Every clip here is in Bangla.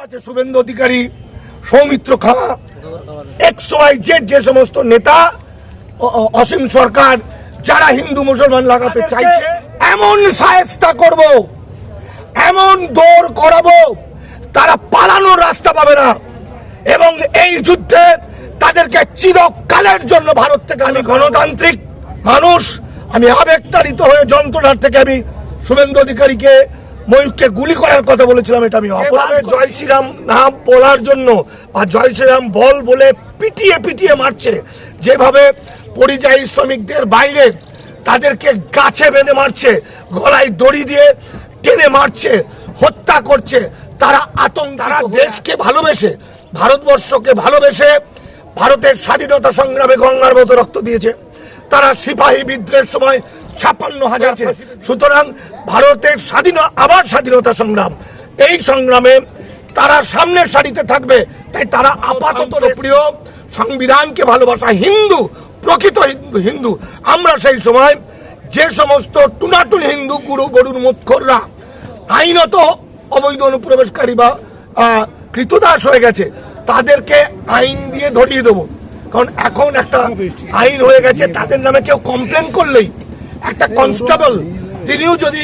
আছে শুভেন্দু অধিকারী সৌমিত্র খা এক্স ওয়াই জেড যে সমস্ত নেতা অসীম সরকার যারা হিন্দু মুসলমান লাগাতে চাইছে এমন সায়স্তা করব এমন দৌড় করাবো তারা পালানোর রাস্তা পাবে না। এবং এই যুদ্ধে তাদেরকে চিরকালের জন্য ভারত থেকে আমি গণতান্ত্রিক মানুষ আমি আবেগতাড়িত হয়ে যন্ত্রণার থেকে আমি শুভেন্দু অধিকারীকে ময়ূরকে গুলি করার কথা বলেছিলাম এটা আমি অপরাধ জয় শ্রীরাম নাম বলার জন্য বা জয় শ্রীরাম বল বলে পিটিয়ে পিটিয়ে মারছে যেভাবে পরিযায়ী শ্রমিকদের বাইরে তাদেরকে গাছে বেঁধে মারছে গলায় দড়ি দিয়ে টেনে মারছে হত্যা করছে তারা আতঙ্ক তারা দেশকে ভালোবেসে ভারতবর্ষকে ভালোবেসে ভারতের স্বাধীনতা সংগ্রামে গঙ্গার মতো রক্ত দিয়েছে। তারা সিপাহী বিদ্রোহের সময় ছাপ্পান্ন হাজার সুতরাং ভারতের স্বাধীন আবার স্বাধীনতা সংগ্রাম। এই সংগ্রামে তারা সামনের সারিতে থাকবে। তাই তারা আপাতত প্রিয় সংবিধানকে ভালোবাসা হিন্দু প্রকৃত হিন্দু হিন্দু। আমরা সেই সময় যে সমস্ত টুনাটুন হিন্দু গুরু গরুর মুৎখররা আইনত অবৈধ অনুপ্রবেশকারী বা কৃতদাস হয়ে গেছে তাদেরকে আইন দিয়ে ধরিয়ে দেবো। কারণ এখন একটা আইন হয়ে গেছে তাদের নামে কেউ কমপ্লেন করলেই একটা কনস্টেবল তিনিও যদি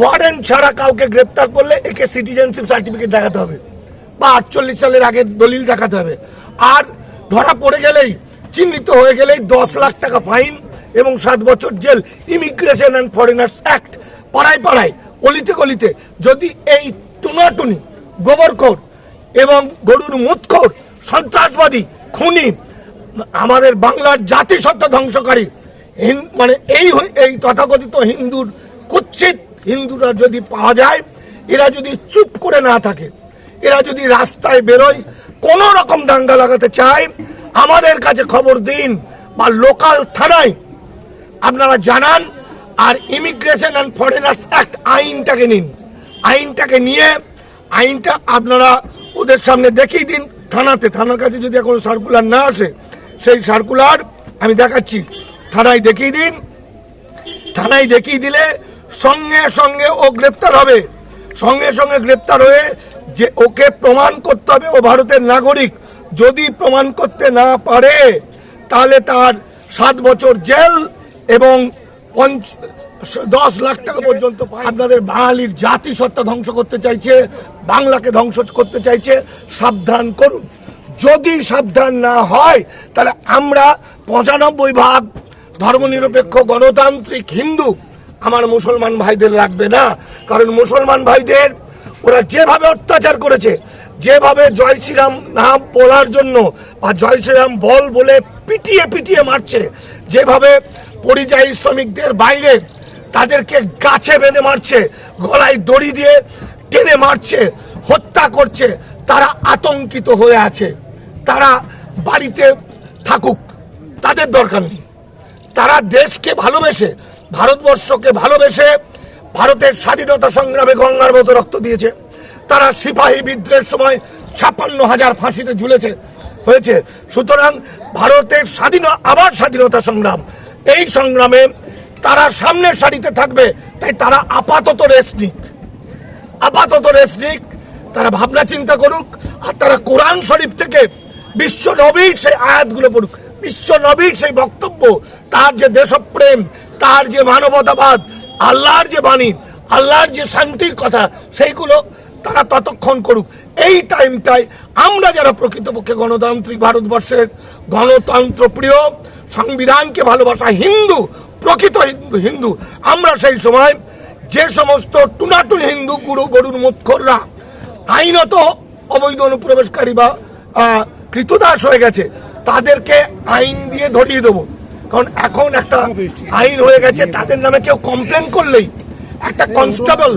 ওয়ার্ডেন ছাড়া কাউকে গ্রেপ্তার করলে একে সিটিজেনশিপ সার্টিফিকেট দেখাতে হবে বা আটচল্লিশ সালের আগে দলিল দেখাতে হবে। আর ধরা পড়ে গেলেই, চিহ্নিত হয়ে গেলেই দশ লাখ টাকা ফাইন এবং সাত বছর jail immigration and foreigners act পাড়ায় পাড়ায়, অলিতে গলিতে, যদি এই টুনাটুনি, গোবরখোর এবং গরুর মুতখোর, সন্ত্রাসবাদী, খুনি, আমাদের বাংলার জাতিসত্তা ধ্বংসকারী মানে এই এই তথাকথিত হিন্দুর কুচ্ছিত হিন্দুরা যদি পাওয়া যায়, এরা যদি চুপ করে না থাকে, এরা যদি রাস্তায় বেরোয়, কোন রকম দাঙ্গা লাগাতে চায়, আমাদের কাছে খবর দিন বা লোকাল থানায় আপনারা জানান আর ইমিগ্রেশন অ্যান্ড ফরেনার্স অ্যাক্ট আইনটাকে নিন। আইনটাকে নিয়ে আইনটা আপনারা ওদের সামনে দেখিয়ে দিন থানাতে। থানার কাছে যদি এখন সার্কুলার না আসে, সেই সার্কুলার আমি দেখাচ্ছি। থানায় দেখিয়ে দিন। থানায় দেখিয়ে দিলে সঙ্গে সঙ্গে ও গ্রেপ্তার হবে। সঙ্গে সঙ্গে গ্রেপ্তার হয়ে যে ওকে প্রমাণ করতে হবে, ও ভারতের নাগরিক। যদি প্রমাণ করতে না পারে, তাহলে তার সাত বছর জেল এবং পঞ্চ- দশ লাখ টাকা পর্যন্ত আপনাদের বাঙালির জাতি সত্তা ধ্বংস করতে চাইছে, বাংলাকে ধ্বংস করতে চাইছে, সাবধান করুন। যদি সাবধান না হয়, তাহলে আমরা পঁচানব্বই ভাগ ধর্মনিরপেক্ষ গণতান্ত্রিক হিন্দু আমার মুসলমান ভাইদের লাগবে না। কারণ মুসলমান ভাইদের, ওরা যেভাবে অত্যাচার করেছে, যেভাবে জয় শ্রীরাম নাম বলার জন্য বা জয় শ্রীরাম বল বলে পিটিয়ে পিটিয়ে মারছে, যেভাবে পরিযায়ী শ্রমিকদের বাইরে তাদেরকে গাছে বেঁধে মারছে, গলায় দড়ি দিয়ে টেনে মারছে, হত্যা করছে, তারা আতঙ্কিত হয়ে আছে। তারা বাড়িতে থাকুক, তাদের দরকার নেই। তারা দেশকে ভালোবেসে, ভারতবর্ষকে ভালোবেসে ভারতের স্বাধীনতা সংগ্রামে গঙ্গার মতো রক্ত দিয়েছে। তারা সিপাহী বিদ্রোহের সময় ছাপ্পান্ন হাজার ফাঁসিতে ঝুলেছে, হয়েছে। সুতরাং ভারতের স্বাধীন, আবার স্বাধীনতা সংগ্রাম। এই সংগ্রামে তারা সামনের সারিতে থাকবে, তাই তারা আপাতত রেস্ট আপাতত রেস্ট তারা ভাবনা চিন্তা করুক, আর তারা কোরআন শরীফ থেকে বিশ্ব নবীর সেই আয়াতগুলো পড়ুক। বিশ্ব নবীর সেই বক্তব্য, তার যে দেশপ্রেম, তার যে মানবতাবাদ, আল্লাহর যে বাণী, আল্লাহর যে শান্তির কথা, সেইগুলো তারা ততক্ষণ করুক। এই টাইমটায় আমরা যারা প্রকৃতপক্ষে গণতান্ত্রিক ভারতবর্ষের গণতন্ত্র প্রিয়, সংবিধানকে ভালোবাসা হিন্দু, প্রকৃত হিন্দু হিন্দু, আমরা সেই সময় যে সমস্ত টুনাটুন হিন্দু গুরু গরুর মুৎখররা আইনত অবৈধ অনুপ্রবেশকারী বা কৃতদাস হয়ে গেছে তাদেরকে আইন দিয়ে ধরিয়ে দেবো। কারণ এখন একটা আইন হয়ে গেছে, তাদের নামে কেউ কমপ্লেন করলেই। একটা কনস্টেবল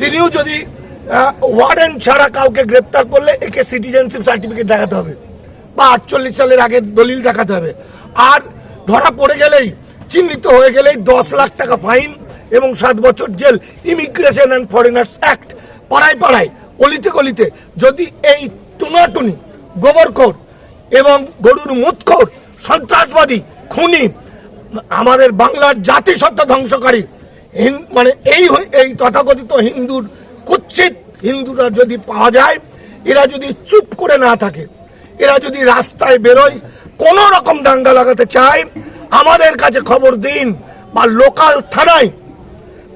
তিনিও যদি ওয়ার্ডেন ছাড়া কাউকে গ্রেপ্তার করলে, একে সিটিজেনশিপ সার্টিফিকেট দেখাতে হবে। বা আটচল্লিশ সালের আগে দলিল দেখাতে হবে। আর ধরা পড়ে গেলেই, চিহ্নিত হয়ে গেলেই দশ লাখ টাকা ফাইন এবং সাত বছর jail. Immigration and foreigners act পাড়ায় পাড়ায়, অলিতে গলিতে, যদি এই টুনাটুনি গোবরখোর এবং গরুর মুৎখোর, সন্ত্রাসবাদী, খুনি, আমাদের বাংলার জাতিসত্তা ধ্বংসকারী। মানে এই এই তথাকথিত হিন্দুর কুচ্ছিত হিন্দুরা যদি পাওয়া যায়, এরা যদি চুপ করে না থাকে, এরা যদি রাস্তায় বেরোয়, কোন রকম দাঙ্গা লাগাতে চায়, আমাদের কাছে খবর দিন বা লোকাল থানায়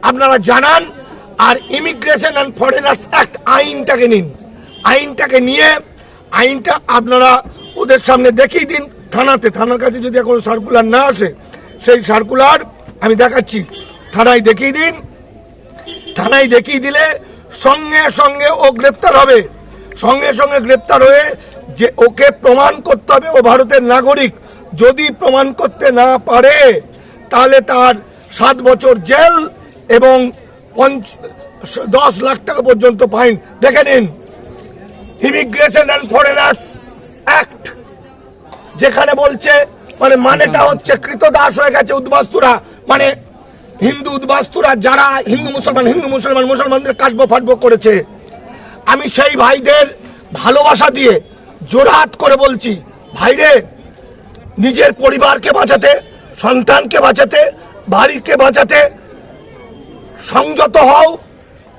আপনারা জানান আর ইমিগ্রেশন অ্যান্ড ফরেনার্স অ্যাক্ট আইনটাকে নিন। আইনটাকে নিয়ে, আইনটা আপনারা ওদের সামনে দেখিয়ে দিন থানাতে। থানার কাছে যদি এখন সার্কুলার না আসে, সেই সার্কুলার আমি দেখাচ্ছি। থানায় দেখিয়ে দিন। থানায় দেখিয়ে দিলে সঙ্গে সঙ্গে ও গ্রেপ্তার হবে। সঙ্গে সঙ্গে গ্রেপ্তার হয়ে যে ওকে প্রমাণ করতে হবে, ও ভারতের নাগরিক। যদি প্রমাণ করতে না পারে, তাহলে তার সাত বছর জেল এবং পঞ্চ- দশ লাখ টাকা পর্যন্ত ফাইন। দেখে নিন। ইমিগ্রেশন অ্যান্ড ফরেনার্স অ্যাক্ট যেখানে বলছে মানে মানেটা হচ্ছে কৃতদাস হয়ে গেছে উদ্বাস্তুরা। মানে হিন্দু উদ্বাস্তুরা যারা হিন্দু মুসলমান হিন্দু মুসলমান, মুসলমানদের কাটবো ফাটবো করেছে। আমি সেই ভাইদের ভালোবাসা দিয়ে জোরহাট করে বলছি, ভাইরে, নিজের পরিবারকে বাঁচাতে, সন্তানকে বাঁচাতে, বাড়িকে বাঁচাতে সংযত হও।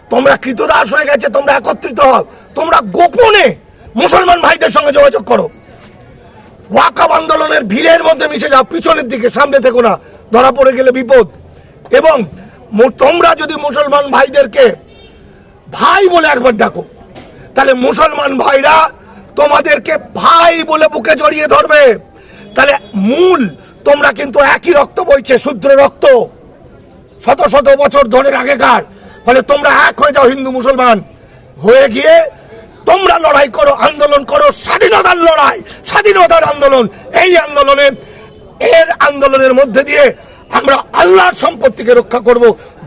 তোমরা কৃতদাস হয়ে গেছে, তোমরা একত্রিত হও। তোমরা গোপনে মুসলমান ভাইদের সঙ্গে যোগাযোগ করো। ওয়াকাব আন্দোলনের ভিড়ের মধ্যে মিশে যাও, পিছনের দিকে, সামনে থেকো না, ধরা পড়ে গেলে বিপদ। এবং তোমরা যদি মুসলমান ভাইদেরকে ভাই বলে একবার ডাকো, তাহলে মুসলমান ভাইরা তোমাদেরকে ভাই বলে বুকে জড়িয়ে ধরবে। তাহলে মূল, তোমরা কিন্তু একই রক্ত বইছে শুদ্র রক্ত। শত শত বছর ধরে আগেকার, ফলে তোমরা এক হয়ে যাও হিন্দু মুসলমান। হয়ে গিয়ে তোমরা লড়াই করো, আন্দোলন করো, স্বাধীনতার লড়াই, স্বাধীনতার আন্দোলন। এই আন্দোলনে, এর আন্দোলনের মধ্যে দিয়ে আমরা আল্লাহর সম্পত্তিকে রক্ষা করব।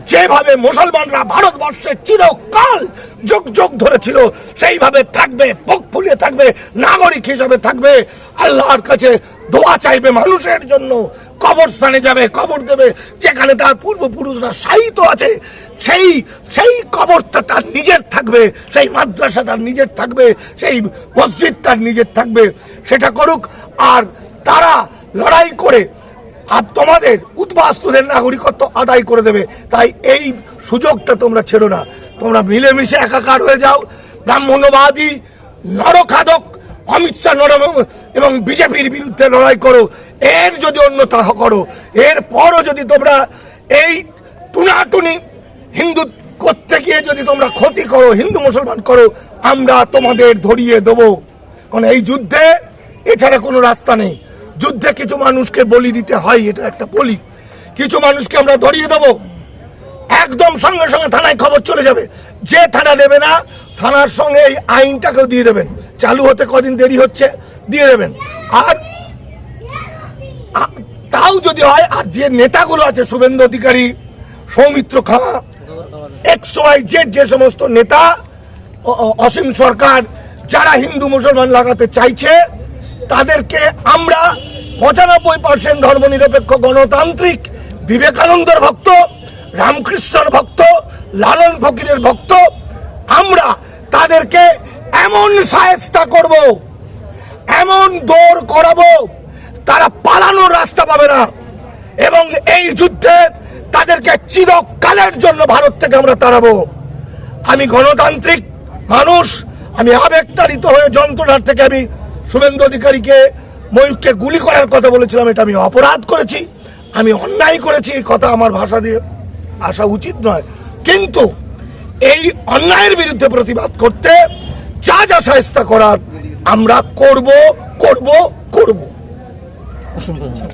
যেভাবে মুসলমানরা ভারতবর্ষে চিরকাল যুগ যুগ ধরে ছিল সেইভাবে থাকবে, বুক ফুলিয়ে থাকবে, নাগরিক হিসাবে থাকবে। আল্লাহর কাছে দোয়া চাইবে মানুষের জন্য। কবরস্থানে যাবে, কবর দেবে। যেখানে তার পূর্বপুরুষরা সাহিত আছে, সেই সেই কবরটা তার নিজের থাকবে, সেই মাদ্রাসা তার নিজের থাকবে, সেই মসজিদ তার নিজের থাকবে। সেটা করুক, আর তারা লড়াই করে আর তোমাদের উদ্বাস্তুদের নাগরিকত্ব আদায় করে দেবে। তাই এই সুযোগটা তোমরা ছেড়ো না। তোমরা মিলেমিশে একাকার হয়ে যাও। ব্রাহ্মণ্যবাদী, নরখাদক, অমিত শাহ নর এবং বিজেপির বিরুদ্ধে লড়াই করো। এর যদি অন্যতা করো এর পরও যদি তোমরা এই টুনাটুনি হিন্দু করতে গিয়ে যদি তোমরা ক্ষতি করো, হিন্দু মুসলমান করো, আমরা তোমাদের ধরিয়ে দেবো। কারণ এই যুদ্ধে এছাড়া কোনো রাস্তা নেই। যুদ্ধে কিছু মানুষকে বলি দিতে হয়, এটা একটা বলি। কিছু মানুষকে আমরা ধরিয়ে দেবো। একদম সঙ্গে সঙ্গে থানায় খবর চলে যাবে। যে থানা দেবে না, থানার সঙ্গে এই আইনটাকেও দিয়ে দেবেন। চালু হতে কদিন দেরি হচ্ছে, দিয়ে দেবেন। আর তাও যদি হয়, আর যে নেতাগুলো আছে, Suvendu Adhikari, Soumitra Khan, X Y Z, যে সমস্ত নেতা অসীম সরকার, যারা হিন্দু মুসলমান লাগাতে চাইছে, তাদেরকে আমরা পঁচানব্বই পার্সেন্ট ধর্মনিরপেক্ষ গণতান্ত্রিক বিবেকানন্দের ভক্ত, রামকৃষ্ণর ভক্ত, লালন ফকিরের ভক্ত, আমরা তাদেরকে এমন সায়স্তা করব, এমন দৌড় করাবো, তারা পালানোর রাস্তা পাবে না। এবং এই যুদ্ধে তাদেরকে চিরকালের জন্য ভারত থেকে আমরা তাড়াবো। আমি গণতান্ত্রিক মানুষ, আমি আবেগতাড়িত হয়ে যন্ত্রণার থেকে আমি শুভেন্দু অধিকারীকে ময়ূরকে গুলি করার কথা বলেছিলাম, এটা আমি অপরাধ করেছি, আমি অন্যায় করেছি, এই কথা আমার ভাষা দিয়ে আসা উচিত নয়। কিন্তু এই অন্যায়ের বিরুদ্ধে প্রতিবাদ করতে যা যা সাহস্তা করার আমরা করব করব করব।